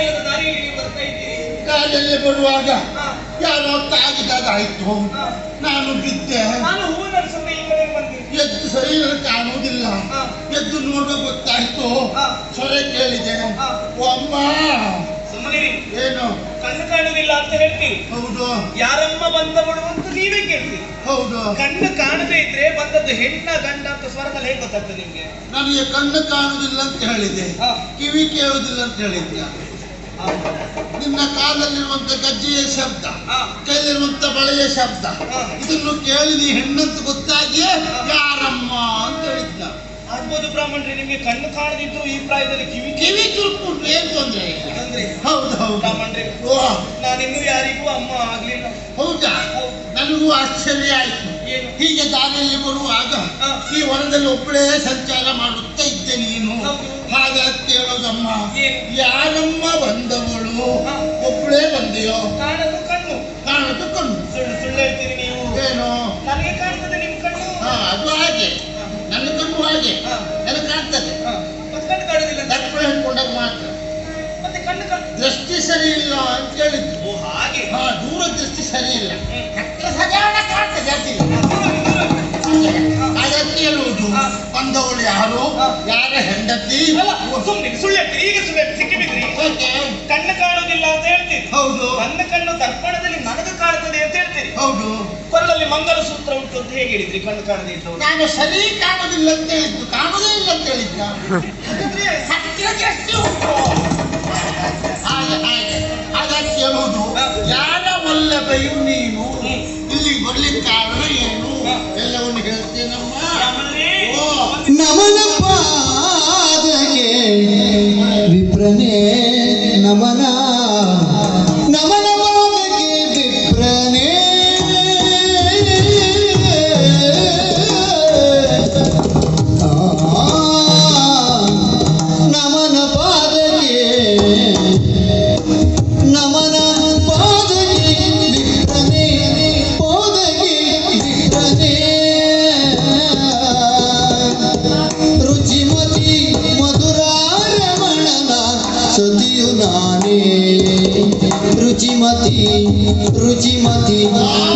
ಇಲ್ಲದ ದಾರಿಯಲ್ಲಿ ನೀವು ಬರ್ತಾ ಇದ್ದೀರಿ. ಕಾಲಲ್ಲಿ ಬರುವಾಗ ಯಾರೋ ತಾಗಿದಾಗಾಯ್ತು. ನಾನು ಬಿದ್ದೆ. ನಾನು ಈ ಕಡೆ ಬಂದೆ ಎದ್ದು ಶರೀರ ಕಾಣುವುದಿಲ್ಲ. ಹಾ. ಎದ್ದು ನೋಡುವ ಗೊತ್ತಾಯ್ತು. ಸೊರೆ ಕೇಳಿದೆ. ಅಮ್ಮ. ಸುಮ್ಮನೆ ಏನು? ಕಣ್ಣು ಕಾಣುವುದಿಲ್ಲ ಅಂತ ಹೇಳ್ತೀವಿ ಹೌದು. ಯಾರಮ್ಮ ಬಂದವಳು ಅಂತ ನೀವೇ ಕೇಳ್ತೀರಿ. ಹೌದು. ಕಣ್ಣು ಕಾಣದೇ ಇದ್ರೆ ಬಂದದ್ದು ಹೆಣ್ಣ ಗಂಡ ಅಂತ ಸ್ವರದಲ್ಲಿ ಹೇಗೆ ಗೊತ್ತಾಗ್ತದೆ ನಿಮ್ಗೆ? ನನಗೆ ಕಣ್ಣು ಕಾಣುವುದಿಲ್ಲ ಅಂತ ಹೇಳಿದೆ. ಕಿವಿ ಕೇಳುವುದಿಲ್ಲ ಅಂತ ಹೇಳಿದ್ದೆ. ಹಾ. ನಿನ್ನ ಕಾಲಲ್ಲಿರುವಂತ ಗಜ್ಜೆಯ ಶಬ್ದ ಕೈಯಲ್ಲಿರುವಂತ ಕೈಲಿರುವಂತ ಬಳೆಯ ಶಬ್ದ. ಇದನ್ನು ಕೇಳಿ ನೀ ಹೆಣ್ಣಂತ ಗೊತ್ತಾಗಿಯೇ ಯಾರಮ್ಮ ಅಂತ ಹೇಳಿದ್ನ. ಆಗ್ಬೋದು ಬ್ರಾಹ್ಮಣರೇ ನಿಮ್ಗೆ ಕಣ್ಣು ಕಾಣದಿದ್ರು ಈ ಪ್ರಾಯದಲ್ಲಿ ಕಿವಿ ಕಿವಿ ಚುರುಕುಂಟು ಏನ್ ತೊಂದ್ರೆ. ಅಂದ್ರೆ ಹೌದು ಹೌದು. ಬ್ರಾಹ್ಮಣರೇ ನಾನು ನಾನಿನ್ನೂ ಯಾರಿಗೂ ಅಮ್ಮ ಆಗ್ಲಿಲ್ಲ. ಹೌದಾ. ನನಗೂ ಆಶ್ಚರ್ಯ ಆಯ್ತು. ಹೀಗೆ ದಾರಿಯಲ್ಲಿ ಬರುವಾಗ. ಈ ವನದಲ್ಲಿ ಒಬ್ಬಳೇ ಸಂಚಾರ ಮಾಡುತ್ತಾ ಇದ್ದೆ ನೀನು ಹೌದು. ಹಾಗಾಗಿ ಕೇಳೋದಮ್ಮ ಏನು? ಯಾರಮ್ಮ ಬಂದವಳು. ಒಬ್ಬಳೇ ಬಂದೆಯೋ? ಕಾಣದು ಕಣ್ಣು. ಕಾಣದು ಕಣ್ಣು. ಸುಳ್ಳು ಸುಳ್ಳು ಹೇಳ್ತೀರಿ ನೀವು. ಏನು? ನನಗೆ ಕಾಣ್ತದೆ ನಿಮ್ ಕಣ್ಣು. ಹಾ ಅದು ಹಾಗೆ. ನನ್ನ ಕಣ್ಣು ಹಾಗೆ. ನನಗೆ ಕಾಣ್ತದೆ. ಕಣ್ಣು ಕಾಣುದಿಲ್ಲ. ದರ್ಪಣ ಹಿಡ್ಕೊಂಡಾಗ ಮಾತ್ರ. ಮತ್ತೆ ಕಣ್ಣು ಕಾಣ್ ದೃಷ್ಟಿ ಸರಿ ಇಲ್ಲ ಅಂತ ಹೇಳಿದ್ರು ಓ ಹಾಗೆ. ಹಾ ದೂರ ದೃಷ್ಟಿ ಸರಿ ಇಲ್ಲ. ಸಜಾನ ಹತ್ರ ಸರಿಯಾದ ಕಾಣ್ತದೆ ಅದಿಲ್ಲ ಅದಕ್ಕೆ ಹೇಳುವುದು ಬಂದವಳು ಯಾರು. ಯಾರ ಹೆಂಡತಿ? ಸುಮ್ಮನೆ ಸುಳ್ಳು ಈಗ ಸುಳ್ಳು ಹೇಳ್ತೀರಿ, ಸಿಕ್ಕಿ ಬಿದ್ರಿ ಓಕೆ. ಕಣ್ಣು ಕಾಣೋದಿಲ್ಲ ಅಂತ ಹೇಳ್ತೀರಿ. ಹೌದು. ನನ್ನ ಕಣ್ಣು ದರ್ಪಣದಲ್ಲಿ ನನಗೆ ಕಾಣ್ತದೆ ಅಂತ ಹೇಳ್ತೀರಿ. ಹೌದು. ಕೊರಳಲ್ಲಿ ಮಂಗಲಸೂತ್ರ ಉಂಟು ಅಂತ ಹೇಗೆ ಹೇಳಿದ್ರಿ ಕಣ್ಣು ಕಾಣದೇ ಇದ್ದವರು ನಾನು ಸರಿ ಕಾಣೋದಿಲ್ಲ ಅಂತ ಹೇಳಿದ್ದು ಕಾಣೋದೇ ಇಲ್ಲ ಅಂತ ಹೇಳಿದ್ದ. ಹಾಗೆ ಹಾಗೆ. ಹೇಳುವುದು ಹಾ. ಯಾರ ವಲ್ಲಭೆಯು ನೀನು? ಇಲ್ಲಿ ಬರ್ಲಿಕ್ಕೆ ಕಾರಣ ಏನು. ಎಲ್ಲವನ್ನು ಹೇಳ್ತೇನಮ್ಮ ನಮನ ಪಾದಗೆ ವಿಪ್ರನೇ ನಮನ ರುಚಿಮತಿ ಮಧುರಾರಮಣನ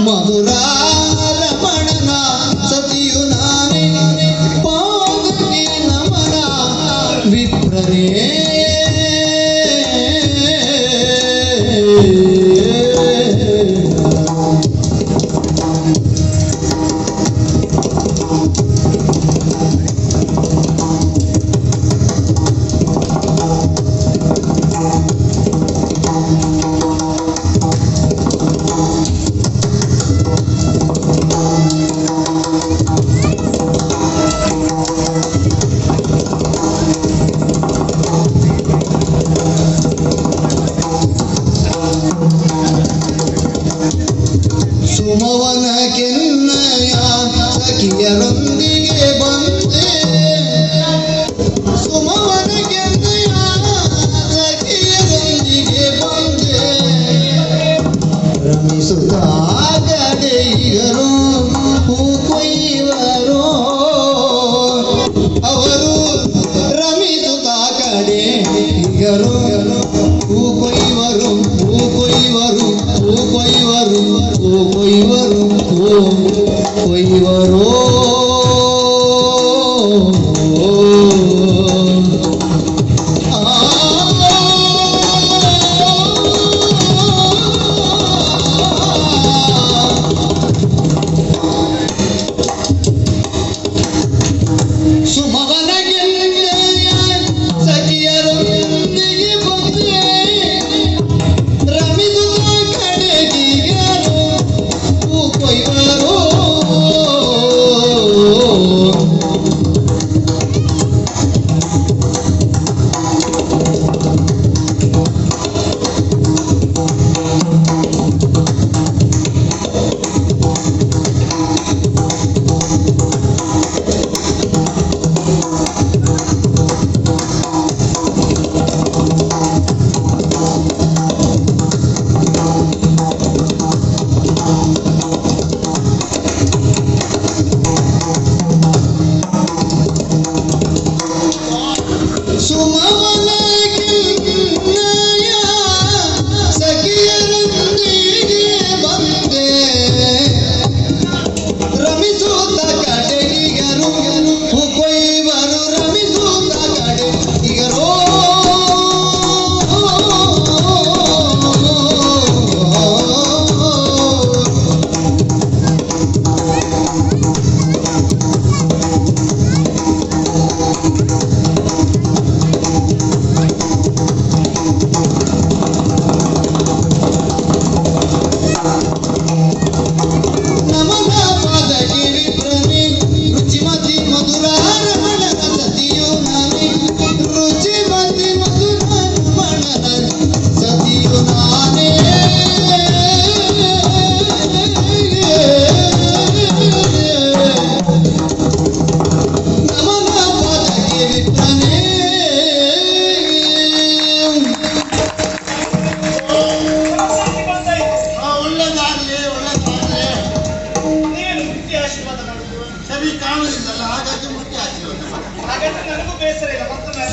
ಆಶೀರ್ವಾದ ಮಾಡುದು ಸರಿ ಕಾಣುವುದಿಲ್ಲ ಹಾಗಾಗಿ ಮತ್ತೆ ಆಶೀರ್ವಾದ ಹಾಗಾದ್ರೆ ನನಗೂ ಬೇಸರ ಇಲ್ಲ ಮತ್ತೊಮ್ಮೆ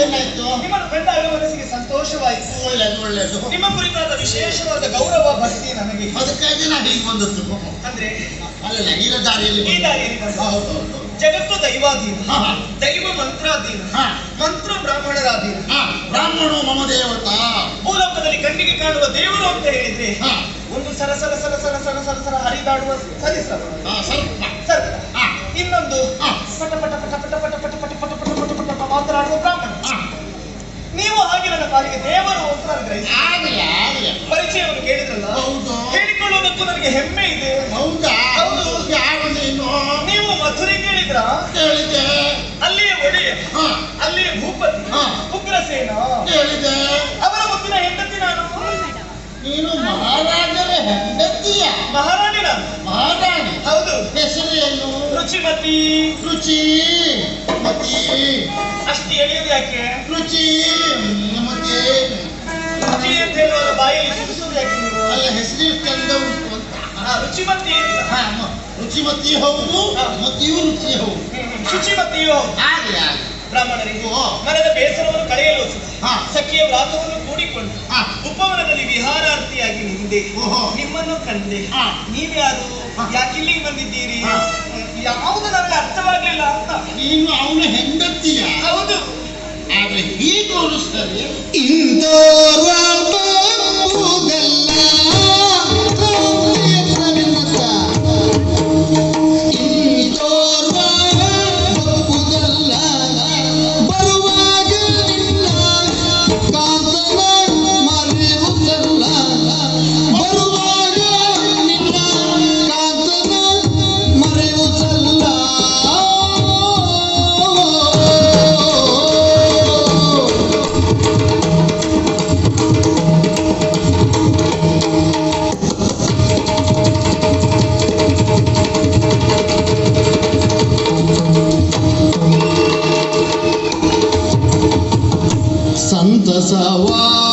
ಏನಾಯ್ತು? ನಿಮ್ಮ ಕಂಡಾಗ ಮನಸ್ಸಿಗೆ ಸಂತೋಷವಾಯಿತು. ಒಳ್ಳೆಯದು ಒಳ್ಳೆಯದು ನಿಮ್ಮ ಕುರಿತಾದ ವಿಶೇಷವಾದ ಗೌರವ ಭಕ್ತಿ ನನಗೆ. ಅದಕ್ಕಾಗಿ ನಾನು ಹೀಗೆ ಬಂದದ್ದು. ಅಂದ್ರೆ? ಅಲ್ಲ ಈ ದಾರಿಯಲ್ಲಿ ಈ ದಾರಿಯಲ್ಲಿ ಹೌದು. ಜಗತ್ತು ದೈವಾಧೀನ. ದೈವ ಮಂತ್ರಾಧೀನ ಮಂತ್ರ ಬ್ರಾಹ್ಮಣರಾಧೀನ. ಬ್ರಾಹ್ಮಣೋ ಮಮ ದೇವತ ಭೂಲೋಕದಲ್ಲಿ ಕಣ್ಣಿಗೆ ಕಾಣುವ ದೇವರು ಅಂತ ಹೇಳಿದ್ರೆ ಒಂದು ಸರ ಸರ ಸರ ಸರ ಸರ ಸರ ಸರ ಹರಿದಾಡುವ ಸರಿ ಸರ ಸರ್ ಇನ್ನೊಂದು. ಪಟ ಪಟ ಪಟ ಪಟ ಪಟ ಪಟ ಪಟ ಪಟ ಪಟ ಪಟ ಪಟ ಮಾತನಾಡುವ ಬ್ರಾಹ್ಮಣ. ನೀವು ಹಾಗೆ ನನ್ನ ಪಾಲಿಗೆ ದೇವರು ಅಂತ ನಾನು ಗ್ರಹಿಸಿ ಆಗ್ಲಿ ಆಗ್ಲಿ. ಪರಿಚಯವನ್ನು ಕೇಳಿದ್ರಲ್ಲ? ಹೌದು. ಹೇಳಿಕೊಳ್ಳುವುದಕ್ಕೂ ನನಗೆ ಹೆಮ್ಮೆ ಇದೆ. ಹೌದಾ? ಹೌದು. ಯಾರು ನೀನು? ನೀವು ಮಧುರೆ ಕೇಳಿದ್ರ? ಕೇಳಿದೆ. ಅಲ್ಲಿಯ ಒಡೆಯ ಹಾ. ಅಲ್ಲಿಯ ಭೂಪತಿ ಹಾ. ಉಗ್ರಸೇನ. ಕೇಳಿದೆ. ಅವರ ಮುಂದಿನ ಹೆಂಡತಿ ನಾನು? ನೀನು ಮಹಾರಾಜರ ಹೆಂಡತಿಯ. ಮಹಾರಾಣಿ ನಾನು ಮಹಾರಾಣಿ. ಹೌದು. ಏನು? ರುಚಿಮತಿ. ರುಚಿ. ಮತಿ ಅಷ್ಟು ಎಳೆಯೋದು ಯಾಕೆ? ರುಚಿ ನಮಗೆ ರುಚಿ ಅಂತ ಹೇಳುವಾಗ ಬಾಯಲ್ಲಿ ಸುರಿಸೋದು ಯಾಕೆ ನೀವು? ಅಲ್ಲ ಹೆಸರು ಚಂದ ಉಂಟು ಅಂತ. ಆ, ಮತ್ತಿ ಹಾ, ಮ- ರುಚಿಮತಿ ಹೌದು ಹಾ. ರುಚಿ ಹೌದು ಶುಚಿಮತಿಯು ಆಗ್ಲಿ ಆಗ್ಲಿ ಬ್ರಾಹ್ಮಣರಿಗೆ. ಓ. ಮನದ ಬೇಸರವನ್ನು ಕಳೆಯಲು ಹಾ. ಸಖಿಯ ವ್ರಾತವನ್ನು ಕೂಡಿಕೊಂಡು. ಹಾ. ಉಪವನದಲ್ಲಿ ವಿಹಾರಾರ್ಥಿಯಾಗಿ ನಿಂದೆ ಓಹೋ. ನಿಮ್ಮನ್ನು ಕಂಡೆ. ಹಾ. ನೀವ್ಯಾರು? ಹಾ. ಯಾಕಿಲ್ಲಿಗೆ ಬಂದಿದ್ದೀರಿ? ಹಾ. ಯಾವುದು ನನಗೆ ಅರ್ಥವಾಗಲಿಲ್ಲ ಅಂತ. ನೀನು ಅವನ ಹೆಂಡತಿಯ. ಹೌದು. ಆದ್ರೆ ಹೀಗೋರು ಸರಿ ಇಂದೋರ್ವ Sawa.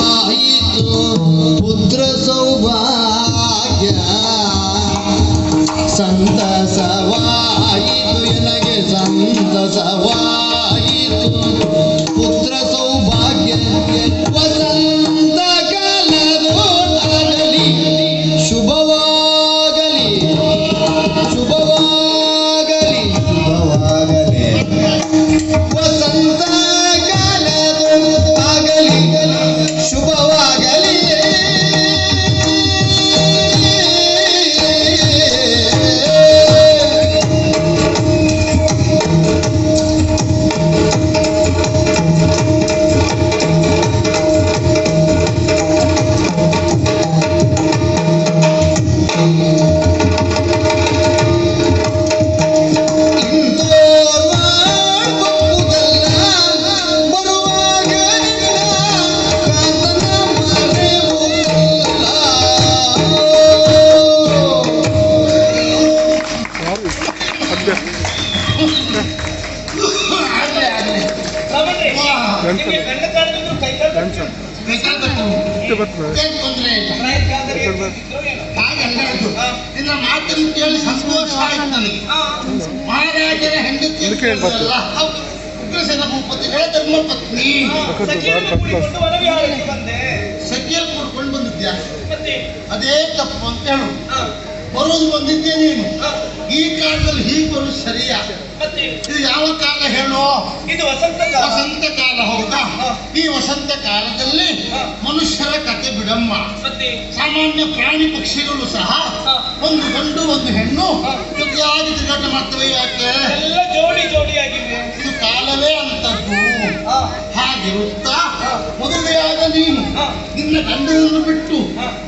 ನನಗೆ. ಮಹಾರಾಜರ ಹೆಂಡತಿ ಉಗ್ರಸೇನ ಭೂಪತಿಗಳ ಸಖಿಯಲ್ಲಿ ಕೂಡ್ಕೊಂಡು ಬಂದಿದ್ಯಾ? ಅದೇ ತಪ್ಪು ಅಂತ ಹೇಳು. ಬರೋದು ಬಂದಿದ್ದೆ ನೀನು. ಈ ಕಾಲದಲ್ಲಿ ಹೀಗೆ ಬರೋದು ಸರಿಯಾ? ಇದು ಯಾವ ಕಾಲ ಹೇಳು? ಇದು ವಸಂತ ಕಾಲ. ವಸಂತ ಕಾಲ ಹೌದಾ? ಈ ವಸಂತ ಕಾಲದಲ್ಲಿ ಮನುಷ್ಯರ ಕತೆ ಬಿಡಮ್ಮ. ಸಾಮಾನ್ಯ ಪ್ರಾಣಿ ಪಕ್ಷಿಗಳು ಸಹ ಒಂದು ಗಂಡು ಒಂದು ಹೆಣ್ಣು. ಜೊತೆಯಾಗಿ ತಿರುಗಾಟ ಮಾಡ್ತವೆ ಯಾಕೆ? ಎಲ್ಲ ಜೋಡಿ ಜೋಡಿಯಾಗಿದೆ ಇದು ಕಾಲವೇ ಅಂತದ್ದು. ಹಾಗಿರುತ್ತಾ. ಮದುವೆಯಾದ ನೀನು. ನಿನ್ನ ಗಂಡನನ್ನು ಬಿಟ್ಟು.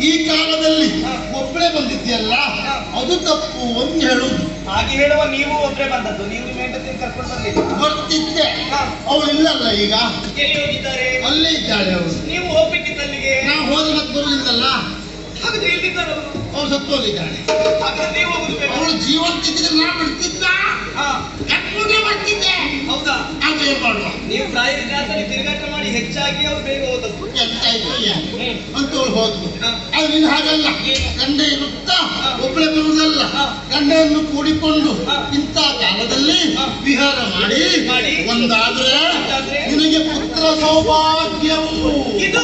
ಈ ಕಾಲದಲ್ಲಿ. ಒಬ್ಬಳೇ ಬಂದಿದ್ಯಲ್ಲ ಹಾ. ಅದು ತಪ್ಪು ಒಂದು ಹೇಳು. ಹಾಗೆ ಹೇಳುವ ನೀವು ಒಬ್ಬರೇ ಬಂದದ್ದು. ನೀವು ಹೆಂಡತಿ ಕರ್ಕೊಂಡು ಬಂದಿದ್ದ ಬರ್ತಿದ್ದೆ. ಹಾ. ಅವಳಿಲ್ಲಲ್ಲ ಈಗ? ಎಲ್ಲಿ ಹೋಗಿದ್ದಾರೆ? ಅಲ್ಲೇ ಇದ್ದಾಳೆ ಅವರು ನೀವು ಹೋಗ್ಬೇಕಿತ್ತು ಅಲ್ಲಿಗೆ? ನಾವು ಹೋದ ಮತ್ತೆ ಬರುವುದಿಲ್ಲಲ್ಲ? ಹಾಗಾದ್ರೆ ಎಲ್ಲಿದ್ದಾರೆ ಅವರು ಅವಳು ಸತ್ತು ಹೋಗಿದ್ದಾಳೆ ಹಾಗಾದ್ರೆ ನೀವು ಹೋಗ್ಬೇಕು ಅವಳು ಜೀವಂತಿದ್ರೆ ನಾ ಬಿಡ್ತಿದ್ದ ಕರ್ಕೊಂಡೇ ಬರ್ತಿದ್ದೆ. ಹೌದಾ ಅದು ಏನ್ ಮಾಡುವ ನೀವು ಪ್ರಾಯದಲ್ಲಿ ತಿರುಗಾಟ ಮಾಡಿ ಹೆಚ್ಚಾಗಿ ಅವ್ರು ಬೇಗ ಹೋದದ್ದು. ಅಂತ ಅವಳು ಹೋದ್ಲು ಅದು ನೀನು ಹಾಗಲ್ಲ? ಗಂಡ ಇರುತ್ತಾ. ಒಬ್ಬಳೆ ಬರುವುದಲ್ಲ ಹಾ. ಗಂಡನ್ನು ಕೂಡಿಕೊಂಡು. ಇಂಥ ಕಾಲದಲ್ಲಿ ವಿಹಾರ ಮಾಡಿ ಮಾಡಿ. ಒಂದಾದ್ರೆ ನಿನಗೆ ಪುತ್ರ ಸೌಭಾಗ್ಯವು ಇದು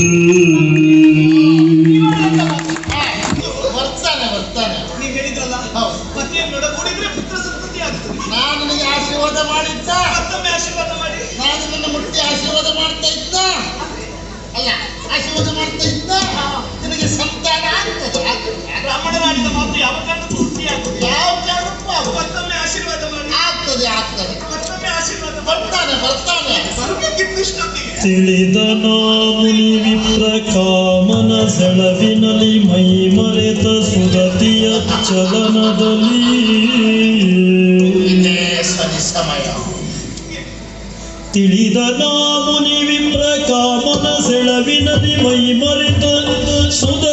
Hmm. ತಿಳಿದನಾಮುನಿ ಮುನಿ ವಿಪ್ರ ಕಾಮನ ಸೆಳವಿನಲ್ಲಿ ಮೈ ಮರೆತ ಸುರತಿಯ ಚಲನದಲ್ಲಿ ತಿಳಿದ ಮುನಿ ವಿಪ್ರ ಕಾಮನ ಸೆಳವಿನಲ್ಲಿ ಮೈ ಮರೆತ ಸುದ